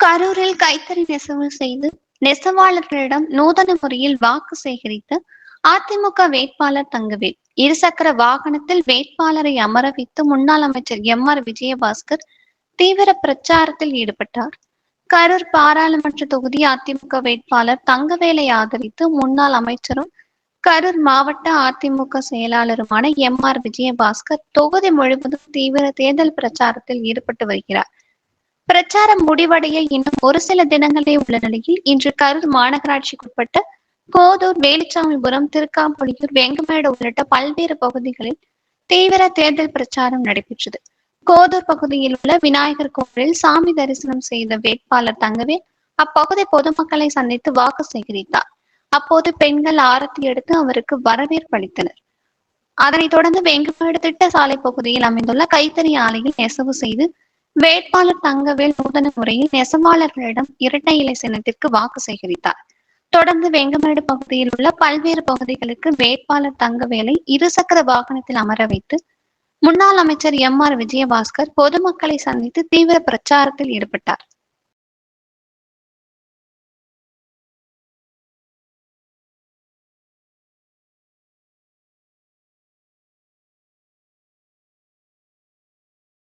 கரூரில் கைத்தறி நெசவு செய்து நெசவாளர்களிடம் நூதன முறையில் வாக்கு சேகரித்த அதிமுக வேட்பாளர் தங்கவேல். இருசக்கர வாகனத்தில் வேட்பாளரை அமர வைத்து முன்னாள் அமைச்சர் எம் ஆர் விஜயபாஸ்கர் தீவிர பிரச்சாரத்தில் ஈடுபட்டார். கரூர் பாராளுமன்ற தொகுதி அதிமுக வேட்பாளர் தங்கவேலை ஆதரித்து முன்னாள் அமைச்சரும் கரூர் மாவட்ட அதிமுக செயலாளருமான எம் ஆர் விஜயபாஸ்கர் தொகுதி முழுவதும் தீவிர தேர்தல் பிரச்சாரத்தில் ஈடுபட்டு வருகிறார். பிரச்சாரம் முடிவடைய இன்னும் ஒரு சில தினங்களே உள்ள நிலையில் இன்று கரூர் மாநகராட்சிக்குட்பட்ட கோதூர் வேலுச்சாமிபுரம் திருக்காம்புலியூர் வெங்கமேடு உள்ளிட்ட பல்வேறு பகுதிகளில் தீவிர தேர்தல் பிரச்சாரம் நடைபெற்றது. கோதூர் பகுதியில் உள்ள விநாயகர் கோவிலில் சாமி தரிசனம் செய்த வேட்பாளர் தங்கவே அப்பகுதி பொதுமக்களை சந்தித்து வாக்கு சேகரித்தார். அப்போது பெண்கள் ஆரத்தி எடுத்து அவருக்கு வரவேற்பு அளித்தனர். அதனைத் தொடர்ந்து வெங்கமேடு திட்ட சாலை பகுதியில் அமைந்துள்ள கைத்தறி ஆலையில் நெசவு செய்து வேட்பாளர் தங்கவேல் நூதன முறையில் நெசவாளர்களிடம் இரட்டை இலை சின்னத்திற்கு வாக்கு சேகரித்தார். தொடர்ந்து வெங்கமேடு பகுதியில் உள்ள பல்வேறு பகுதிகளுக்கு வேட்பாளர் தங்கவேலை இருசக்கர வாகனத்தில் அமர வைத்து முன்னாள் அமைச்சர் எம் ஆர் விஜயபாஸ்கர் பொதுமக்களை சந்தித்து தீவிர பிரச்சாரத்தில் ஈடுபட்டார்.